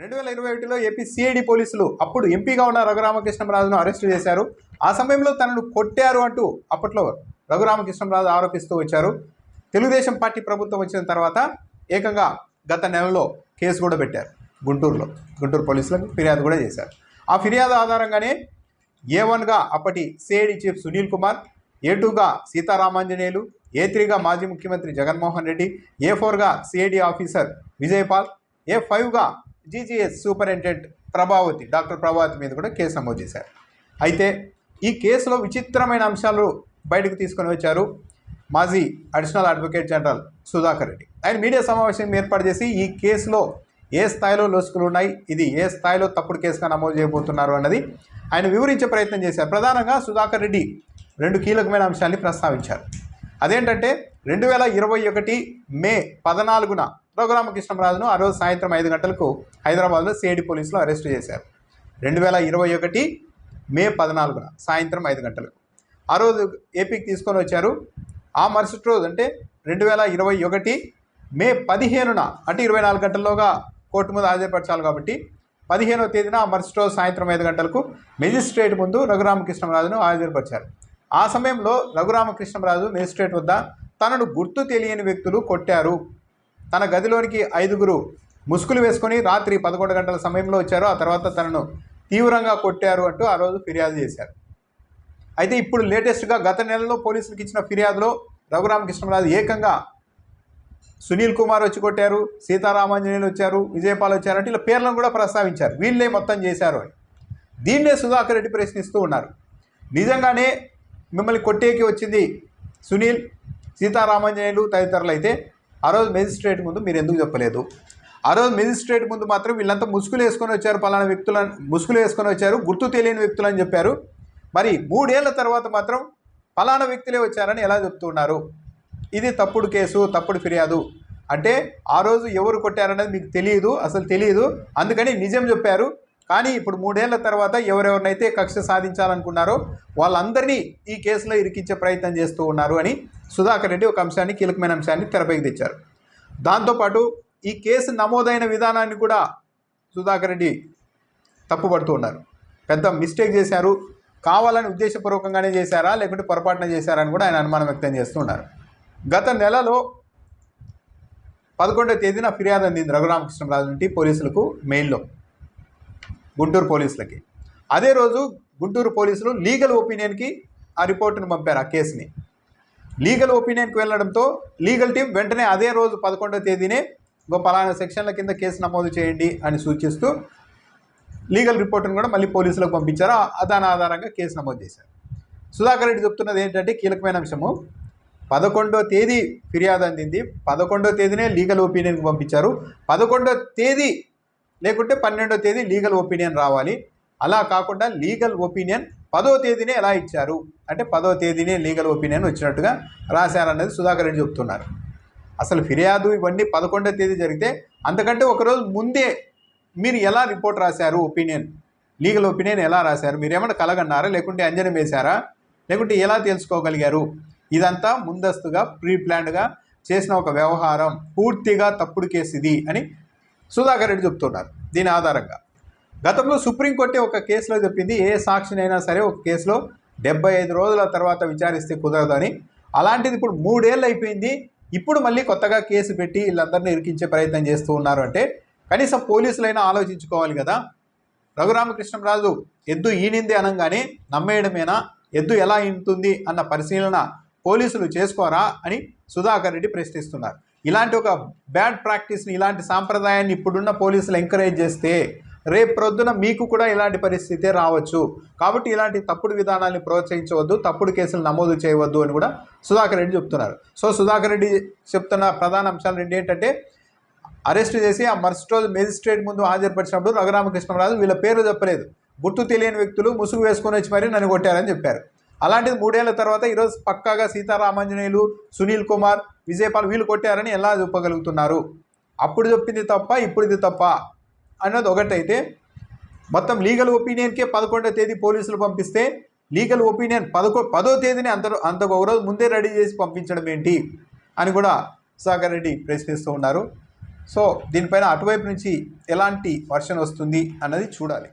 రెండు వేల ఇరవై ఒకటిలో ఏపీ సిఐడి పోలీసులు అప్పుడు ఎంపీగా ఉన్న రఘురామకృష్ణరాజును అరెస్టు చేశారు. ఆ సమయంలో తనను కొట్టారు అంటూ అప్పట్లో రఘురామకృష్ణరాజు ఆరోపిస్తూ వచ్చారు. తెలుగుదేశం పార్టీ ప్రభుత్వం వచ్చిన తర్వాత ఏకంగా గత నెలలో కేసు కూడా పెట్టారు గుంటూరులో. గుంటూరు పోలీసులకు ఫిర్యాదు కూడా చేశారు. ఆ ఫిర్యాదు ఆధారంగానే ఏ వన్గా అప్పటి CID chief Sunil Kumar A టూగా సీతారామాంజనేయులు ఏ త్రీగా మాజీ ముఖ్యమంత్రి జగన్మోహన్ రెడ్డి ఏ ఫోర్గా CID officer Vijayapal A ఫైవ్గా GGS superintendent Prabhavati doctor Prabhavati మీద కూడా కేసు నమోదు చేశారు. అయితే ఈ కేసులో విచిత్రమైన అంశాలు బయటకు తీసుకొని వచ్చారు మాజీ additional advocate general Sudhakar Reddy. ఆయన మీడియా సమావేశం ఏర్పాటు చేసి ఈ కేసులో ఏ స్థాయిలో లోసుకులు ఉన్నాయి ఇది ఏ స్థాయిలో తప్పుడు కేసుగా నమోదు చేయబోతున్నారు అన్నది ఆయన వివరించే ప్రయత్నం చేశారు. ప్రధానంగా సుధాకర్ రెడ్డి రెండు కీలకమైన అంశాన్ని ప్రస్తావించారు. అదేంటంటే రెండు వేల ఇరవై ఒకటి మే పద్నాలుగున రఘురామకృష్ణరాజును ఆ రోజు సాయంత్రం ఐదు గంటలకు హైదరాబాద్లో సిఐడి పోలీసులు అరెస్టు చేశారు. రెండు వేల ఇరవై ఒకటి మే పద్నాలుగున సాయంత్రం ఐదు గంటలకు. ఆ రోజు ఏపీకి తీసుకొని వచ్చారు. ఆ మరుసటి రోజు అంటే రెండు వేల ఇరవై ఒకటి మే పదిహేనున అంటే ఇరవై నాలుగు గంటల్లోగా కోర్టు ముందు హాజరుపరచాలి కాబట్టి పదిహేనవ తేదీన ఆ మరుసటి రోజు సాయంత్రం ఐదు గంటలకు మెజిస్ట్రేట్ ముందు రఘురామకృష్ణరాజును హాజరుపరిచారు. ఆ సమయంలో రఘురామకృష్ణరాజు మెజిస్ట్రేట్ వద్ద తనను గుర్తు తెలియని వ్యక్తులు కొట్టారు. తన గదిలోనికి ఐదుగురు ముసుగులు వేసుకొని రాత్రి పదకొండు గంటల సమయంలో వచ్చారు. ఆ తర్వాత తనను తీవ్రంగా కొట్టారు అంటూ ఆ రోజు ఫిర్యాదు చేశారు. అయితే ఇప్పుడు లేటెస్ట్గా గత నెలలో పోలీసులకు ఇచ్చిన ఫిర్యాదులో రఘురామకృష్ణరాజు ఏకంగా సునీల్ కుమార్ వచ్చి కొట్టారు సీతారామాంజనేయులు వచ్చారు విజయపాల్ వచ్చారు అంటే ఇలా పేర్లను కూడా ప్రస్తావించారు. వీళ్ళే మొత్తం చేశారు అని. దీన్నే సుధాకర్ రెడ్డి ప్రశ్నిస్తూ ఉన్నారు. నిజంగానే మిమ్మల్ని కొట్టేకి వచ్చింది సునీల్ సీతారామాంజనేయులు తదితరులు అయితే ఆ రోజు మెజిస్ట్రేట్ ముందు మీరు ఎందుకు చెప్పలేదు? ఆ రోజు మెజిస్ట్రేట్ ముందు మాత్రం వీళ్ళంతా ముసుగులు వేసుకొని వచ్చారు పలానా వ్యక్తులను ముసుగులు వేసుకొని వచ్చారు గుర్తు తెలియని వ్యక్తులు అని చెప్పారు. మరి మూడేళ్ళ తర్వాత మాత్రం పలానా వ్యక్తులే వచ్చారని ఎలా చెప్తున్నారు? ఇది తప్పుడు కేసు తప్పుడు ఫిర్యాదు. అంటే ఆ రోజు ఎవరు కొట్టారనేది మీకు తెలియదు అసలు తెలియదు. అందుకని నిజం చెప్పారు. కానీ ఇప్పుడు మూడేళ్ళ తర్వాత ఎవరెవరినైతే కక్ష సాధించాలనుకున్నారో వాళ్ళందరినీ ఈ కేసులో ఇరికించే ప్రయత్నం చేస్తూ ఉన్నారు అని సుధాకర్ రెడ్డి ఒక అంశాన్ని కీలకమైన అంశాన్ని తెరపైకి తెచ్చారు. దాంతోపాటు ఈ కేసు నమోదైన విధానాన్ని కూడా సుధాకర్ రెడ్డి తప్పుపడుతూ ఉన్నారు. పెద్ద మిస్టేక్ చేశారు. కావాలని ఉద్దేశపూర్వకంగానే చేశారా? లేకుంటే పొరపాటున చేశారా అని కూడా ఆయన అనుమానం వ్యక్తం చేస్తున్నారు గత నెలలో పదకొండవ తేదీన ఫిర్యాదు అందింది రఘురామకృష్ణరాజు నుండి పోలీసులకు మెయిల్లో. గుంటూరు పోలీసులకి. అదే రోజు గుంటూరు పోలీసులు లీగల్ ఒపీనియన్కి ఆ రిపోర్టును పంపారు ఆ కేసుని. లీగల్ ఒపీనియన్కి వెళ్ళడంతో లీగల్ టీం వెంటనే అదే రోజు పదకొండో తేదీనే ఇంకో పలానా సెక్షన్ల కింద కేసు నమోదు చేయండి అని సూచిస్తూ లీగల్ రిపోర్ట్ను కూడా మళ్ళీ పోలీసులకు పంపించారు. ఆ- దాని ఆధారంగా కేసు నమోదు చేశారు. సుధాకర్ రెడ్డి చెప్తున్నది ఏంటంటే కీలకమైన అంశము. పదకొండో తేదీ ఫిర్యాదు అందింది. పదకొండో తేదీనే లీగల్ ఒపీనియన్కి పంపించారు. పదకొండో తేదీ లేకుంటే పన్నెండో తేదీ లీగల్ ఒపీనియన్ రావాలి. అలా కాకుండా లీగల్ ఒపీనియన్ పదో తేదీనే ఎలా ఇచ్చారు? అంటే పదో తేదీనే లీగల్ ఒపీనియన్ వచ్చినట్టుగా రాశారన్నది సుధాకర్ రెడ్డి చెప్తున్నారు. అసలు ఫిర్యాదు ఇవన్నీ పదకొండో తేదీ జరిగితే అంతకంటే ఒకరోజు ముందే మీరు ఎలా రిపోర్ట్ రాశారు ఒపీనియన్ లీగల్ ఒపీనియన్ ఎలా రాశారు? మీరు ఏమైనా కలగన్నారా? లేకుంటే అంజనం వేశారా? లేకుంటే ఎలా తెలుసుకోగలిగారు? ఇదంతా ముందస్తుగా ప్రీ ప్లాన్డ్గా చేసిన ఒక వ్యవహారం. పూర్తిగా తప్పుడు కేసు ఇది అని సుధాకర్ రెడ్డి చెప్తున్నారు దీని ఆధారంగా. గతంలో సుప్రీంకోర్టే ఒక కేసులో చెప్పింది ఏ సాక్షినైనా సరే ఒక కేసులో డెబ్బై ఐదు రోజుల తర్వాత విచారిస్తే కుదరదని అలాంటిది ఇప్పుడు మూడేళ్ళు అయిపోయింది ఇప్పుడు మళ్ళీ కొత్తగా కేసు పెట్టి వీళ్ళందరినీ ఇరికించే ప్రయత్నం చేస్తూ ఉన్నారు అంటే కనీసం పోలీసులైనా ఆలోచించుకోవాలి కదా. రఘురామకృష్ణరాజు ఎద్దు ఈనింది అనగానే నమ్మేయడమేనా? ఎద్దు ఎలా ఇంటుంది అన్న పరిశీలన పోలీసులు చేసుకోరా అని సుధాకర్ రెడ్డి ప్రశ్నిస్తున్నారు. ఇలాంటి ఒక బ్యాడ్ ప్రాక్టీస్ని ఇలాంటి సాంప్రదాయాన్ని ఇప్పుడున్న పోలీసులు ఎంకరేజ్ చేస్తే రేపు ప్రొద్దున మీకు కూడా ఇలాంటి పరిస్థితే రావచ్చు. కాబట్టి ఇలాంటి తప్పుడు విధానాన్ని ప్రోత్సహించవద్దు తప్పుడు కేసులు నమోదు చేయవద్దు అని కూడా సుధాకర్ రెడ్డి చెప్తున్నారు. సో సుధాకర్ రెడ్డి చెప్తున్న ప్రధాన అంశాలు రెండు ఏంటంటే అరెస్ట్ చేసి ఆ మరుసటి రోజు మేజిస్ట్రేట్ ముందు హాజరుపరిచినప్పుడు రఘురామకృష్ణరాజు వీళ్ళ పేరు చెప్పలేదు. గుర్తు తెలియని వ్యక్తులు ముసుగు వేసుకొని వచ్చి మరీ నన్ను కొట్టారని చెప్పారు. అలాంటిది మూడేళ్ళ తర్వాత ఈరోజు పక్కాగా సీతారామాంజనేయులు సునీల్ కుమార్ విజయపాల్ వీళ్ళు కొట్టారని ఎలా చెప్పగలుగుతున్నారు? అప్పుడు చెప్పింది తప్ప ఇప్పుడు ఇది తప్ప అన్నది ఒకటైతే మొత్తం లీగల్ ఒపీనియన్కే పదకొండో తేదీ పోలీసులు పంపిస్తే లీగల్ ఒపీనియన్ పదకొ పదో తేదీని అంత అంతకు ఒక రోజు ముందే రెడీ చేసి పంపించడం ఏంటి అని కూడా సాగర్ రెడ్డి ప్రశ్నిస్తూ ఉన్నారు. సో దీనిపైన అటువైపు నుంచి ఎలాంటి వర్షన్ వస్తుంది అన్నది చూడాలి.